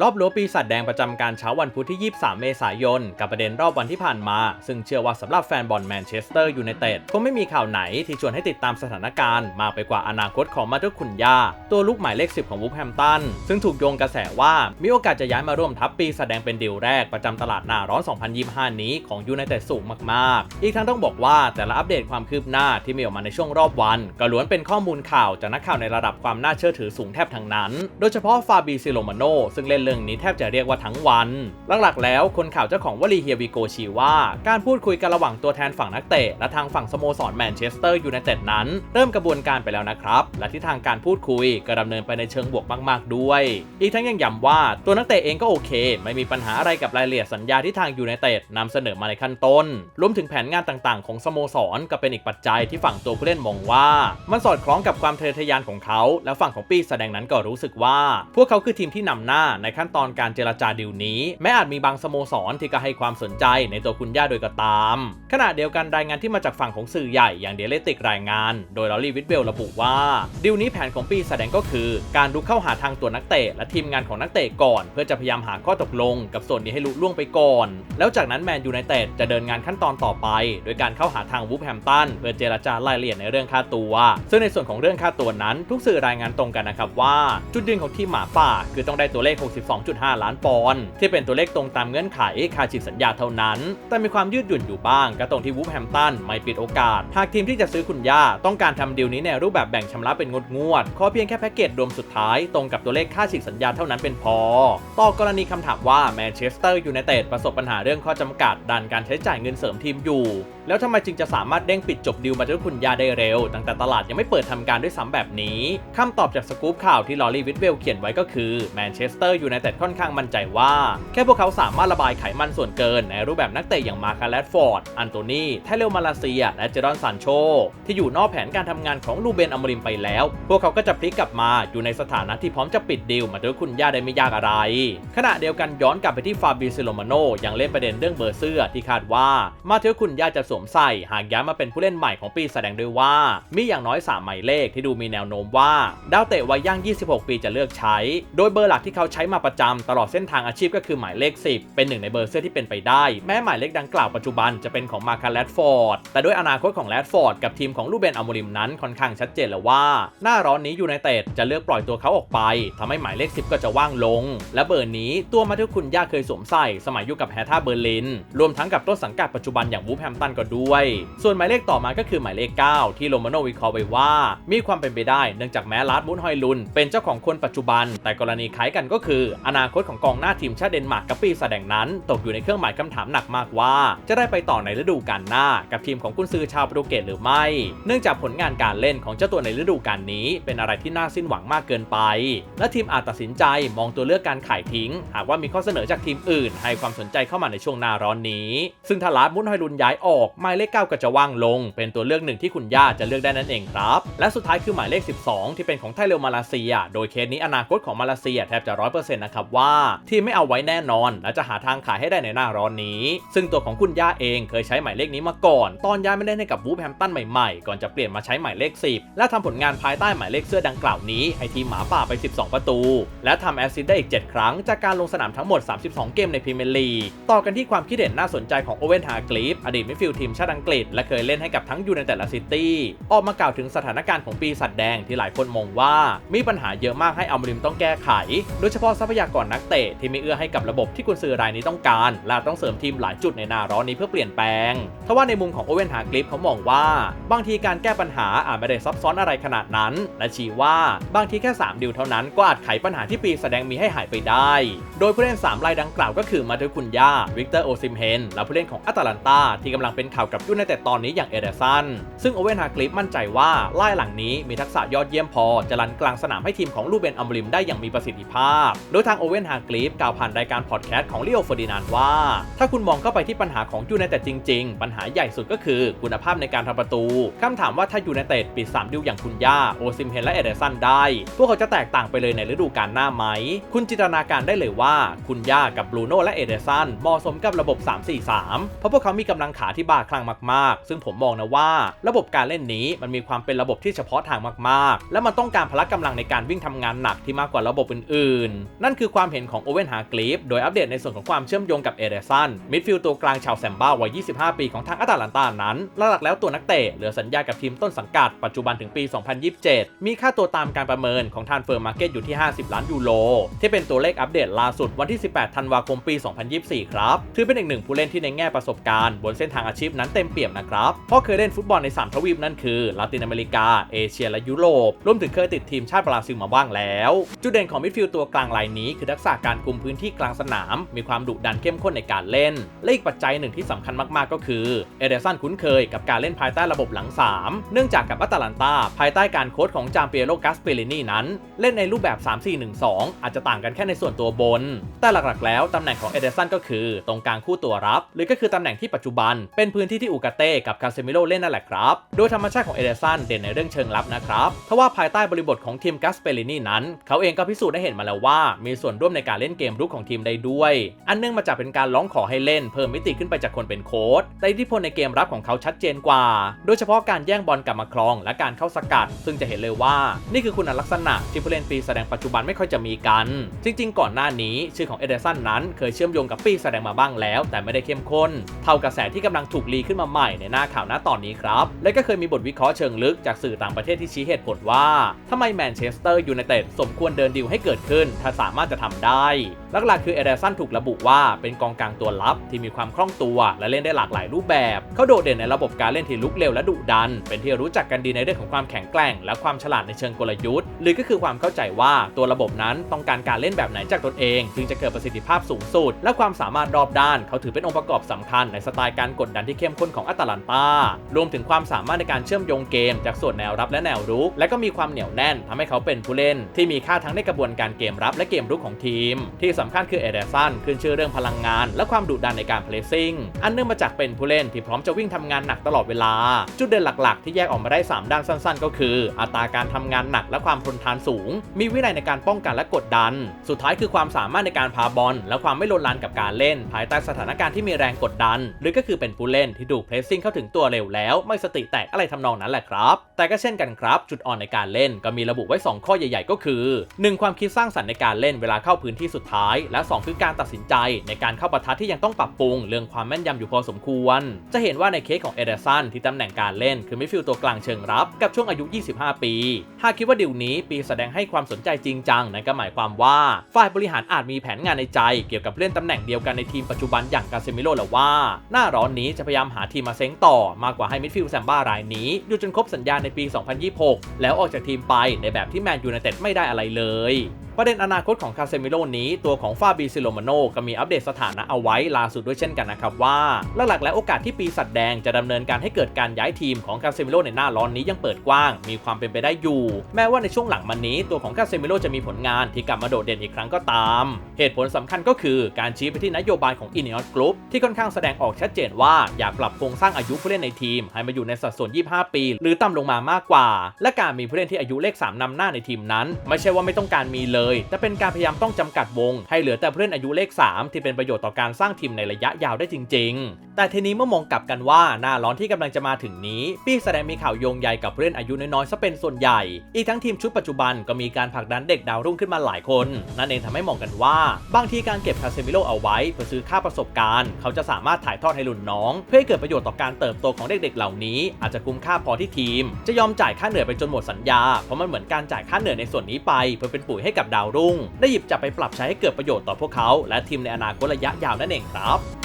รอบรั้วปีศาจแดงประจำการเช้าวันพุธที่ 23 เมษายน กับประเด็นรอบวันที่ผ่านมา ซึ่งเชื่อว่าสำหรับแฟนบอลแมนเชสเตอร์ยูไนเต็ดคงไม่มีข่าวไหนที่ชวนให้ติดตามสถานการณ์มากไปกว่าอนาคตของมาเตอร์คุนยา ตัวลูกหมายเลข 10 ของวูฟแฮมตัน ซึ่งถูกโยงกระแสว่ามีโอกาสจะย้ายมาร่วมทัพปีศาจแดงเป็นดีลแรกประจำตลาดหน้าร้อน 2025 นี้ของยูไนเต็ดสูงมากๆ อีกทั้งต้องบอกว่าแต่ละอัปเดตความคืบหน้าที่มีออกมาในช่วงรอบวัน ก็ล้วนเป็นข้อมูลข่าวจากนักข่าวในระดับความน่าเชื่อถือสูงแทบทั้งนั้น โดยเฉพาะฟาบีซิโลมาโนซึ่งเล่นเรื่องนี้แทบจะเรียกว่าทั้งวัน หลักๆ แล้วคนข่าวเจ้าของวลีเฮียวิโกชี้ว่าการพูดคุยกันระหว่างตัวแทนฝั่งนักเตะและทางฝั่งสโมสรแมนเชสเตอร์ยูไนเต็ดนั้น เริ่มกระบวนการไปแล้วนะครับ และที่ทางการพูดคุยก็ดำเนินไปในเชิงบวกมากๆ ด้วย อีกทั้งยังย้ำว่าตัวนักเตะเองก็โอเค ไม่มีปัญหาอะไรกับรายละเอียดสัญญาที่ทางยูไนเต็ดนำเสนอมาในขั้นต้น รวมถึงแผนงานต่างๆ ของสโมสรก็เป็นอีกปัจจัยที่ฝั่งตัวผู้เล่นมองว่า มันสอดคล้องกับความทะเยอทะยานของเขา และฝั่งของปีแสดงนั้นก็รู้สึกว่า พวกเขาคือทีมที่นำหน้าในขั้นตอนการเจรจาดีลนี้ แม้อาจมีบางสโมสรที่ก็ให้ความสนใจในตัวคุณย่าโดยก็ตาม ขณะเดียวกันรายงานที่มาจากฝั่งของสื่อใหญ่อย่างเดลติกรายงาน โดยลอรี่วิทเบลระบุว่าดีลนี้แผนของปีแสดงก็คือ การรุกเข้าหาทางตัวนักเตะและทีมงานของนักเตะก่อน เพื่อจะพยายามหาข้อตกลง กับส่วนนี้ให้ลุล่วงไปก่อน แล้วจากนั้นแมนยูไนเต็ดจะเดินงานขั้นตอนต่อไป โดยการเข้าหาทางวูฟแฮมตันเพื่อเจรจารายละเอียดในเรื่องค่าตัว ซึ่งในส่วนของเรื่องค่าตัวนั้น ทุกสื่อรายงานตรงกันนะครับว่า จุดยืนของทีมหมาป่า คือต้องได้ตัวเลข62.5 ล้านปอนด์ที่เป็นตัวเลขตรงตามเงื่อนไขค่าฉีดสัญญาเท่านั้น แต่มีความยืดหยุ่นอยู่บ้างก็ตรงที่วูฟแฮมตันไม่ปิดโอกาส หากทีมที่จะซื้อคุณย่าต้องการทำดีลนี้ในรูปแบบแบ่งชำระเป็นงดงวดขอเพียงแค่แพ็กเกจรวมสุดท้ายตรงกับตัวเลขค่าฉีดสัญญาเท่านั้นเป็นพอ ต่อกรณีคำถามว่าแมนเชสเตอร์ยูไนเต็ดประสบปัญหาเรื่องข้อจำกัดด้านการใช้จ่ายเงินเสริมทีมอยู่ แล้วทำไมจึงจะสามารถเด้งปิดจบดีลมาด้วยคุณยาได้เร็ว ตั้งแต่ตลาดยังไม่เปิดทำการด้วยซ้ำแบบนี้คำตอบจากสกู๊ปข่าวที่ลอรีวิทเวลเขียนไว้ก็คือแมนเชสเตอร์ยูไนเต็ดค่อนข้างมั่นใจว่า แค่พวกเขาสามารถระบายไขมันส่วนเกินในรูปแบบนักเตะอย่างมาคาแรดฟอร์ด อันโตนีไทเลมาลาเซีย และเจรอนซานโช ที่อยู่นอกแผนการทำงานของลูเบนอมริมไปแล้ว พวกเขาก็จะพลิกกลับมาอยู่ในสถานะที่พร้อมจะปิดดีลมาด้วยคุณย่าได้ไม่ยากอะไร ขณะเดียวกันย้อนกลับไปที่ฟาบิซิโลมาโนยังเล่นประเด็นเรื่องเบอร์เสื้อที่คาดว่ามาเทอคุณย่าจะสวมใส่หากย้ายมาเป็นผู้เล่นใหม่ของปีแสดงด้วยว่า มีอย่างน้อย 3 หมายเลขที่ดูมีแนวโน้มว่าดาวเตะวัยย่าง 26 ปีจะเลือกใช้ โดยเบอร์หลักที่เขาใช้มาประจำตลอดเส้นทางอาชีพก็คือหมายเลข 10 เป็นหนึ่งในเบอร์เสื้อที่เป็นไปได้ แม้หมายเลขดังกล่าวปัจจุบันจะเป็นของมาคาแรดฟอร์ดแต่ด้วยอนาคตของแรดฟอร์ดกับทีมของลูเบนอัลโมริมนั้นค่อนข้างชัดเจนแล้วว่า หน้าร้อนนี้ยูไนเต็ดจะเลือกปล่อยตัวเขาออกไปทำให้หมายเลข 10 ก็จะว่างลง และเบอร์นี้ตัวมาทุกคุณย่าเคยสวมใส่สมัยอยู่กับแฮท่าเบอร์ลินรวมทั้งกับต้นสังกัดปัจจุบันอย่างวูฟแฮมตันก็ด้วย ส่วนหมายเลขต่อมาก็คือหมายเลข 9 ที่โรมาโนวิเคราะห์ไว้ว่า มีความเป็นไปได้เนื่องจากแม้ลาร์ดมุนฮอยลุนเป็นเจ้าของคนปัจจุบัน แต่กรณีคล้ายกันก็คืออนาคตของกองหน้าทีมชาติเดนมาร์กกับปีแสดงนั้น ตกอยู่ในเครื่องหมายคำถามหนักมากว่า จะได้ไปต่อในฤดูกาลหน้า กับทีมของกุนซือชาวโปรตุเกสหรือไม่ เนื่องจากผลงานการเล่นของเจ้าตัวในฤดูกาลนี้ เป็นอะไรที่น่าสิ้นหวังมากเกินไป และทีมอาจตัดสินใจมองตัวเลือกการขายทิ้ง หากว่ามีข้อเสนอจากทีมอื่น ให้ความสนใจเข้ามาในช่วงหน้าร้อนนี้ ซึ่งถ้าลาร์มุนไฮอยลุนย้ายออกหมายเลข 9 ก็จะว่างลง เป็นตัวเลือกหนึ่งที่คุณย่าจะเลือกได้นั่นเองครับ และสุดท้ายคือหมายเลข 12 ที่เป็นของไทเรลมาลาเซีย โดยเคสนี้อนาคตของมาเลเซียแทบจะร้อยเปอร์เซ็นะครับว่าทีมไม่เอาไว้แน่นอน และจะหาทางขายให้ได้ในหน้าร้อนนี้ ซึ่งตัวของคุณย่าเองเคยใช้หมายเลขนี้มาก่อน ตอนย้ายมาเล่นให้กับวูแฮมตันใหม่ๆ ก่อนจะเปลี่ยนมาใช้หมายเลข 10 และทำผลงานภายใต้หมายเลขเสื้อดังกล่าวนี้ให้ทีมหมาป่าไป 12 ประตู และทำแอสซิสต์ได้อีก 7 ครั้ง จากการลงสนามทั้งหมด 32 เกมในพรีเมียร์ลีกต่อกันที่ความคิดเห็นน่าสนใจของโอเวนฮากลีฟอดีตมิดฟิลด์ทีมชาติอังกฤษ และเคยเล่นให้กับทั้งยูไนเต็ดและซิตี้ออกมากล่าวถึงสถานการณ์ของปีศาจแดงที่หลายคนมองว่า มีปัญหาเยอะมากให้อัมริมต้องแก้ไข โดยเฉพาะทรัพพยากรนักเตะที่ไม่เอื้อให้กับระบบที่กุนซือรายนี้ต้องการ และต้องเสริมทีมหลายจุดในหนาร้อนนี้เพื่อเปลี่ยนแปลงทว่าในมุมของโอเวนฮากลีฟเขามองว่า บางทีการแก้ปัญหาอาจไม่ได้ซับซ้อนอะไรขนาดนั้น และชี้ว่าบางทีแค่ 3 ดิวเท่านั้นก็อาจไขปัญหาที่ปีแสดงมีให้หายไปได้ โดยผู้เล่น3รายดังกล่าวก็คือมาเทคุนยาวิกเตอร์โอซิมเฮนและผู้เล่นของอัตแลนตาที่กำลังเป็นข่าวกับยูไนเต็ดตอนนี้อย่างเอเดสันซึ่งโอเวนฮากลีฟมั่นใจว่าไล่หลังนี้มีทักษะยอดเยี่ยมพอจะรันกลางสนามให้ทีมของลูเบนอัมบริมได้อย่างมีประสิทธิภาพโดยทางโอเวนฮาร์กลีฟกล่าวผ่านรายการพอดแคสต์ของลิโอเฟอร์ดินานว่า ถ้าคุณมองเข้าไปที่ปัญหาของยูไนเต็ดจริง ๆ ปัญหาใหญ่สุดก็คือคุณภาพในการทำประตู คำถามว่าถ้ายูไนเต็ดปิด 3 ดิวอย่างคุณย่า โอซิมเฮนและเอเดสันได้ พวกเขาจะแตกต่างไปเลยในฤดูกาลหน้าไหม คุณจินตนาการได้เลยว่าคุณย่ากับบรูโน่และเอเดสันเหมาะสมกับระบบ 3-4-3 เพราะพวกเขามีกำลังขาที่บ้าคลั่งมากๆ ซึ่งผมมองนะว่า ระบบการเล่นนี้มันมีความเป็นระบบที่เฉพาะทางมากๆ และมันต้องการพละกำลังในการวิ่งทำงานหนักที่มากกว่าระบบอื่นๆนั่นคือความเห็นของโอเวนฮากลีฟโดยอัปเดตในส่วนของความเชื่อมโยงกับเอเดสันมิดฟิลด์ตัวกลางชาวแซมบ้าวัย 25 ปีของทางอาตาลันตานั้นหลักแล้วตัวนักเตะเหลือสัญญากับทีมต้นสังกัดปัจจุบันถึงปี 2027 มีค่าตัวตามการประเมินของทานเฟิร์มมาร์เก็ตอยู่ที่ 50 ล้านยูโรที่เป็นตัวเลขอัปเดตล่าสุดวันที่ 18 ธันวาคมปี 2024 ครับถือเป็นอีกหนึ่งผู้เล่นที่ในแง่ประสบการณ์บนเส้นทางอาชีพนั้นเต็มเปี่ยมนะครับเพราะเคยเล่นฟุตบอลใน 3 ทวีปนั่นคือลาตินอเมริกาเอเชียและยุโรปรวมถึงเคยติดทีมชาติบราซิลมาบ้างแล้ว จุดเด่นของมิดฟิลด์ตัวกลางรายนี้คือทักษะการคุมพื้นที่กลางสนาม มีความดุดันเข้มข้นในการเล่น และอีกปัจจัยหนึ่งที่สำคัญมากๆ ก็คือเอเดสันคุ้นเคยกับการเล่นภายใต้ระบบหลัง 3 เนื่องจากกับอัตแลนตาภายใต้การโค้ชของจามเปียโรกัสเปรินีนั้น เล่นในรูปแบบ 3-4-1-2 อาจจะต่างกันแค่ในส่วนตัวบน แต่หลักๆ แล้วตำแหน่งของเอเดสันก็คือ ตรงกลางคู่ตัวรับ หรือก็คือตำแหน่งที่ปัจจุบัน เป็นพื้นที่ที่อูกาเต้กับคาเซมิโลเล่นนั่นแหละครับ โดยธรรมชาติของเอเดสันเด่นในเรื่องเชิงลับนะครับทว่าภายใต้บริบทของทีมกัสเปรินีนั้น เขาเองก็พิสูจน์ได้เห็นมาแล้วว่ามีส่วนร่วมในการเล่นเกมรุกของทีมได้ด้วย อันเนื่องมาจากเป็นการร้องขอให้เล่นเพิ่มมิติขึ้นไปจากคนเป็นโค้ชแต่อิทธิพลในเกมรับของเขาชัดเจนกว่า โดยเฉพาะการแย่งบอลกลับมาครอง และการเข้าสกัด ซึ่งจะเห็นเลยว่า นี่คือคุณลักษณะที่ผู้เล่นปีแสดงปัจจุบันไม่ค่อยจะมีกัน จริง ๆ ก่อนหน้านี้ชื่อของเอเดสันนั้นเคยเชื่อมโยงกับปีแสดงมาบ้างแล้ว แต่ไม่ได้เข้มข้น เท่ากระแสที่กำลังถูกรีขึ้นมาใหม่ในหน้าข่าวหน้าตอนนี้ครับ และก็เคยมีบทวิเคราะห์เชิงลึกจากสื่อต่างประเทศที่ชี้เหตุผลว่าทำไมแมนเชสเตอร์ยูไนเต็ดสมควรเดินดีลให้เกิดขึ้นถ้าสาามารถจะทำได้หลักๆคือเอเดสันถูกระบุว่าเป็นกองกลางตัวลับที่มีความคล่องตัวและเล่นได้หลากหลายรูปแบบ เขาโดดเด่นในระบบการเล่นที่ลุกเร็วและดุดัน เป็นที่รู้จักกันดีในเรื่องของความแข็งแกร่ง และความฉลาดในเชิงกลยุทธ์ หรือก็คือความเข้าใจว่าตัวระบบนั้นต้องการการเล่นแบบไหนจากตนเอง จึงจะเกิดประสิทธิภาพสูงสุด และความสามารถรอบด้าน เขาถือเป็นองค์ประกอบสำคัญในสไตล์การกดดันที่เข้มข้นของอัตแลนตารวมถึงความสามารถในการเชื่อมโยงเกม จากส่วนแนวรับและแนวรุก และก็มีความเหนียวแน่นทำให้เขาเป็นผู้เล่น ที่มีค่าทั้งในกระบวนการเกมรับและเกมรุกของทีม ที่สำคัญคือเอเดสันขึ้นชื่อเรื่องพลังงาน และความดุดันในการเพลซิ่งอันเนื่องมาจากเป็นผู้เล่นที่พร้อมจะวิ่งทำงานหนักตลอดเวลา จุดเด่นหลักๆ ที่แยกออกมาได้ 3 ด้านสั้น ๆ ก็คือ อัตราการทำงานหนักและความทนทานสูง มีวินัยในการป้องกันและกดดัน สุดท้ายคือความสามารถในการพาบอลและความไม่ลนลานกับการเล่น ภายใต้สถานการณ์ที่มีแรงกดดัน หรือก็คือเป็นผู้เล่นที่ดูเพลซิ่งเข้าถึงตัวเร็วแล้ว ไม่สติแตกอะไรทำนองนั้นแหละครับ แต่ก็เช่นกันครับ จุดอ่อนในการเล่นก็มีระบุไว้ 2 ข้อใหญ่ ๆ ก็คือ 1. ความคิดสร้างสรรค์ในการเล่นเวลาเข้าพื้นที่สุดท้าย และ 2 คือการตัดสินใจในการเข้าปะทะที่ยังต้องปรับปรุง เรื่องความแม่นยำอยู่พอสมควร จะเห็นว่าในเคสของเอเดสันที่ตำแหน่งการเล่น คือมิดฟิลด์ตัวกลางเชิงรับกับช่วงอายุ 25 ปี หากคิดว่าดิวนี้ปีแสดงให้ความสนใจจริงจังนั่นก็หมายความว่าฝ่ายบริหารอาจมีแผนงานในใจ เกี่ยวกับเล่นตำแหน่งเดียวกันในทีมปัจจุบันอย่างกาเซมิโลแล้วว่า หน้าร้อนนี้จะพยายามหาทีมมาเซ้งต่อ มากกว่าให้มิดฟิลด์แซมบ้ารายนี้อยู่จนครบสัญญาในปี 2026 แล้วออกจากทีมไปในแบบที่แมนยูไนเต็ดไม่ได้อะไรเลยประเด็นอนาคตของคาเซมิโลนี้ตัวของฟาบีซิโลมาโนก็มีอัปเดตสถานะเอาไว้ล่าสุดด้วยเช่นกันนะครับว่าหลักๆและโอกาสที่ปีสัตว์แดงจะดำเนินการให้เกิดการย้ายทีมของคาเซมิโลในหน้าร้อนนี้ยังเปิดกว้าง มีความเป็นไปได้อยู่ แม้ว่าในช่วงหลังมานี้ตัวของคาเซมิโลจะมีผลงานที่กลับมาโดดเด่นอีกครั้งก็ตาม เหตุผลสำคัญก็คือการชี้ไปที่นโยบายของอิน i อ s กรุ๊ปที่ค่อนข้างแสดงออกชัดเจนว่าอยากปรับโครงสร้างอายุผู้เล่นในทีม ให้มาอยู่ในสัดส่วน 25 ปี หรือต่ำลงมามากกว่า และการมีผู้เล่นที่อายุเลข 3นำหน้าในทีมนั้น ไม่ใช่ว่าไม่ต้องการมีเลยแต่เป็นการพยายามต้องจำกัดวง ให้เหลือแต่ผู้เล่นอายุเลข 3 ที่เป็นประโยชน์ต่อการสร้างทีมในระยะยาวได้จริง ๆ แต่ทีนี้เมื่อมองกลับกันว่าหน้าร้อนที่กำลังจะมาถึงนี้ปีแสดงมีข่าวโยงใยกับผู้เล่นอายุน้อยๆซะเป็นส่วนใหญ่ อีกทั้งทีมชุดปัจจุบันก็มีการผลักดันเด็กดาวรุ่งขึ้นมาหลายคน นั่นเองทำให้มองกันว่า บางทีการเก็บคาเซมิโลเอาไว้เพื่อซื้อค่าประสบการณ์ เขาจะสามารถถ่ายทอดให้รุ่นน้อง เพื่อให้เกิดประโยชน์ต่อการเติบโตของเด็กๆ เหล่านี้ อาจจะคุ้มค่าพอที่ทีม จะยอมจ่ายค่าเหนื่อยไปจนหมดสัญญาเพราะมันเหมือนการจ่ายค่าเหนื่อยในส่วนนี้ไป เพื่อเป็นปุ๋ยให้กับดาวรุ่ง ได้หยิบจับไปปรับใช้ให้เกิดประโยชน์ต่อพวกเขา และทีมในอนาคตระยะยาวนั่นเองครับ